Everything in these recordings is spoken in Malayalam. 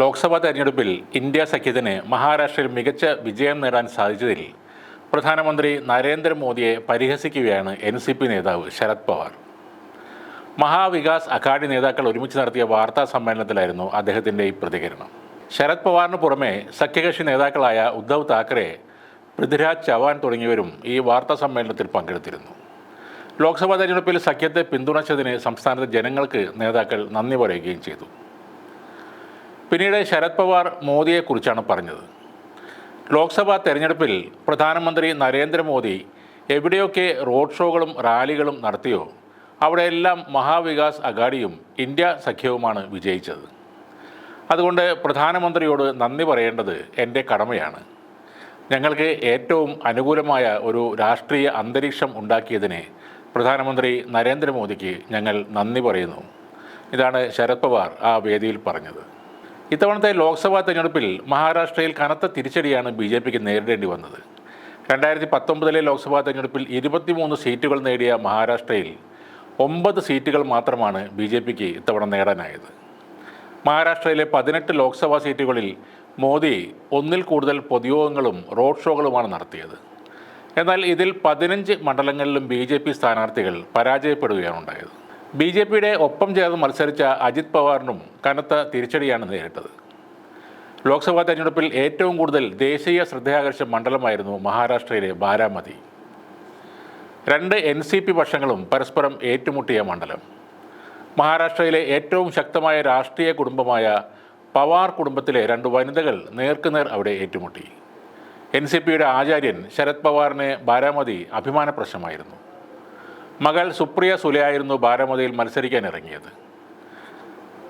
ലോക്സഭാ തെരഞ്ഞെടുപ്പിൽ ഇന്ത്യ സഖ്യത്തിന് മഹാരാഷ്ട്രയിൽ മികച്ച വിജയം നേടാൻ സാധിച്ചതിൽ പ്രധാനമന്ത്രി നരേന്ദ്രമോദിയെ പരിഹസിക്കുകയാണ് എൻ സി പി നേതാവ് ശരത് പവാർ. മഹാവികാസ് അഘാഡി നേതാക്കൾ ഒരുമിച്ച് നടത്തിയ വാർത്താ സമ്മേളനത്തിലായിരുന്നു അദ്ദേഹത്തിന്റെ ഈ പ്രതികരണം. ശരത് പവാറിന് പുറമെ സഖ്യകക്ഷി നേതാക്കളായ ഉദ്ധവ് താക്കറെ പൃഥ്വിരാജ് ചവാൻ തുടങ്ങിയവരും ഈ വാർത്താ സമ്മേളനത്തിൽ പങ്കെടുത്തിരുന്നു. ലോക്സഭാ തെരഞ്ഞെടുപ്പിൽ സഖ്യത്തെ പിന്തുണച്ചതിന് സംസ്ഥാനത്തെ ജനങ്ങൾക്ക് നേതാക്കൾ നന്ദി പറയുകയും ചെയ്തു. പിന്നീട് ശരത് പവാർ മോദിയെക്കുറിച്ചാണ് പറഞ്ഞത്. ലോക്സഭാ തെരഞ്ഞെടുപ്പിൽ പ്രധാനമന്ത്രി നരേന്ദ്രമോദി എവിടെയൊക്കെ റോഡ് ഷോകളും റാലികളും നടത്തിയോ അവിടെയെല്ലാം മഹാവികാസ് അഗാഡിയും ഇന്ത്യ സഖ്യവുമാണ് വിജയിച്ചത്. അതുകൊണ്ട് പ്രധാനമന്ത്രിയോട് നന്ദി പറയേണ്ടത് എന്റെ കടമയാണ്. ഞങ്ങൾക്ക് ഏറ്റവും അനുകൂലമായ ഒരു രാഷ്ട്രീയ അന്തരീക്ഷം ഉണ്ടാക്കിയതിന് പ്രധാനമന്ത്രി നരേന്ദ്രമോദിക്ക് ഞങ്ങൾ നന്ദി പറയുന്നു. ഇതാണ് ശരത് പവാർ ആ വേദിയിൽ പറഞ്ഞത്. ഇത്തവണത്തെ ലോക്സഭാ തെരഞ്ഞെടുപ്പിൽ മഹാരാഷ്ട്രയിൽ കനത്ത തിരിച്ചടിയാണ് ബി ജെ പിക്ക് നേരിടേണ്ടി വന്നത്. രണ്ടായിരത്തി പത്തൊമ്പതിലെ ലോക്സഭാ തെരഞ്ഞെടുപ്പിൽ ഇരുപത്തിമൂന്ന് സീറ്റുകൾ നേടിയ മഹാരാഷ്ട്രയിൽ ഒമ്പത് സീറ്റുകൾ മാത്രമാണ് ബി ജെ പിക്ക് ഇത്തവണ നേടാനായത്. മഹാരാഷ്ട്രയിലെ പതിനെട്ട് ലോക്സഭാ സീറ്റുകളിൽ മോദി ഒന്നിൽ കൂടുതൽ പൊതുയോഗങ്ങളും റോഡ് ഷോകളുമാണ് നടത്തിയത്. എന്നാൽ ഇതിൽ പതിനഞ്ച് മണ്ഡലങ്ങളിലും ബി ജെ പി സ്ഥാനാർത്ഥികൾ പരാജയപ്പെടുകയാണ് ഉണ്ടായത്. ബി ജെ പിയുടെ ഒപ്പം ചേർന്ന് മത്സരിച്ച അജിത് പവാറിനും കനത്ത തിരിച്ചടിയാണ് നേരിട്ടത്. ലോക്സഭാ തെരഞ്ഞെടുപ്പിൽ ഏറ്റവും കൂടുതൽ ദേശീയ ശ്രദ്ധയാകർഷ മണ്ഡലമായിരുന്നു മഹാരാഷ്ട്രയിലെ ബാരാമതി. രണ്ട് എൻ സി പി പക്ഷങ്ങളും പരസ്പരം ഏറ്റുമുട്ടിയ മണ്ഡലം. മഹാരാഷ്ട്രയിലെ ഏറ്റവും ശക്തമായ രാഷ്ട്രീയ കുടുംബമായ പവാർ കുടുംബത്തിലെ രണ്ട് വനിതകൾ നേർക്കുനേർ അവിടെ ഏറ്റുമുട്ടി. എൻ സി പിയുടെ ആചാര്യൻ ശരത് പവാറിനെ ബാരാമതി അഭിമാന പ്രശ്നമായിരുന്നു മകൾ സുപ്രിയ സുലയായിരുന്നു ബാരാമതിയിൽ മത്സരിക്കാൻ ഇറങ്ങിയത്.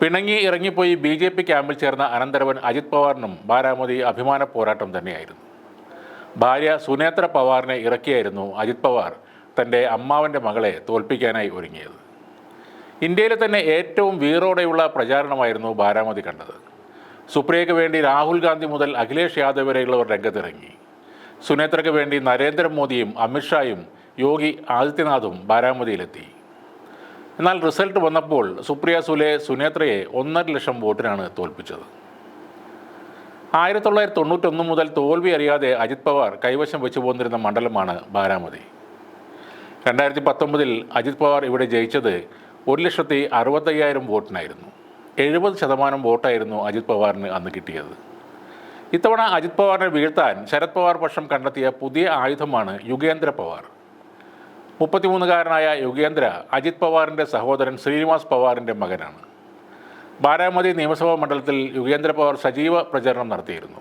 പിണങ്ങി ഇറങ്ങിപ്പോയി ബി ജെ പി ക്യാമ്പിൽ ചേർന്ന അനന്തരവൻ അജിത് പവാറിനും ബാരാമതി അഭിമാന പോരാട്ടം തന്നെയായിരുന്നു. ഭാര്യ സുനേത്ര പവാറിനെ ഇറക്കിയായിരുന്നു അജിത് പവാർ തന്റെ അമ്മാവന്റെ മകളെ തോൽപ്പിക്കാനായി ഒരുങ്ങിയത്. ഇന്ത്യയിലെ തന്നെ ഏറ്റവും വീറോടെയുള്ള പ്രചാരണമായിരുന്നു ബാരാമതി കണ്ടത്. സുപ്രിയയ്ക്ക് വേണ്ടി രാഹുൽ ഗാന്ധി മുതൽ അഖിലേഷ് യാദവ് വരെയുള്ളവർ രംഗത്തിറങ്ങി. സുനേത്രയ്ക്ക് വേണ്ടി നരേന്ദ്രമോദിയും അമിത്ഷായും യോഗി ആദിത്യനാഥും ബാരാമതിയിലെത്തി. എന്നാൽ റിസൾട്ട് വന്നപ്പോൾ സുപ്രിയ സുലെ സുനേത്രയെ ഒന്നര ലക്ഷം വോട്ടിനാണ് തോൽപ്പിച്ചത്. ആയിരത്തി തൊള്ളായിരത്തി തൊണ്ണൂറ്റൊന്ന് മുതൽ തോൽവി അറിയാതെ അജിത് പവാർ കൈവശം വെച്ചു പോന്നിരുന്ന മണ്ഡലമാണ് ബാരാമതി. രണ്ടായിരത്തി പത്തൊമ്പതിൽ അജിത് പവാർ ഇവിടെ ജയിച്ചത് ഒരു ലക്ഷത്തി അറുപത്തയ്യായിരം വോട്ടിനായിരുന്നു. എഴുപത് ശതമാനം വോട്ടായിരുന്നു അജിത് പവാറിന് അന്ന് കിട്ടിയത്. ഇത്തവണ അജിത് പവാറിനെ വീഴ്ത്താൻ ശരത് പവാർ പക്ഷം കണ്ടെത്തിയ പുതിയ ആയുധമാണ് യുഗേന്ദ്ര പവാർ. മുപ്പത്തിമൂന്നുകാരനായ യുഗേന്ദ്ര അജിത് പവാറിന്റെ സഹോദരൻ ശ്രീനിവാസ് പവാറിന്റെ മകനാണ്. ബാരാമതി നിയമസഭാ മണ്ഡലത്തിൽ യുഗേന്ദ്ര പവാർ സജീവ പ്രചരണം നടത്തിയിരുന്നു.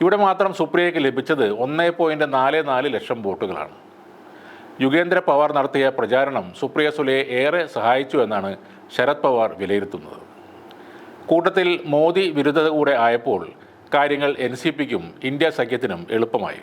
ഇവിടെ മാത്രം സുപ്രിയയ്ക്ക് ലഭിച്ചത് ഒന്നേ പോയിന്റ് നാല് നാല് ലക്ഷം വോട്ടുകളാണ്. യുഗേന്ദ്ര പവാർ നടത്തിയ പ്രചാരണം സുപ്രിയ സുലയെ ഏറെ സഹായിച്ചു എന്നാണ് ശരത് പവാർ വിലയിരുത്തുന്നത്. കൂട്ടത്തിൽ മോദി വിരുദ്ധത കൂടെ ആയപ്പോൾ കാര്യങ്ങൾ എൻ സി പിക്കും ഇന്ത്യ സഖ്യത്തിനും എളുപ്പമായി.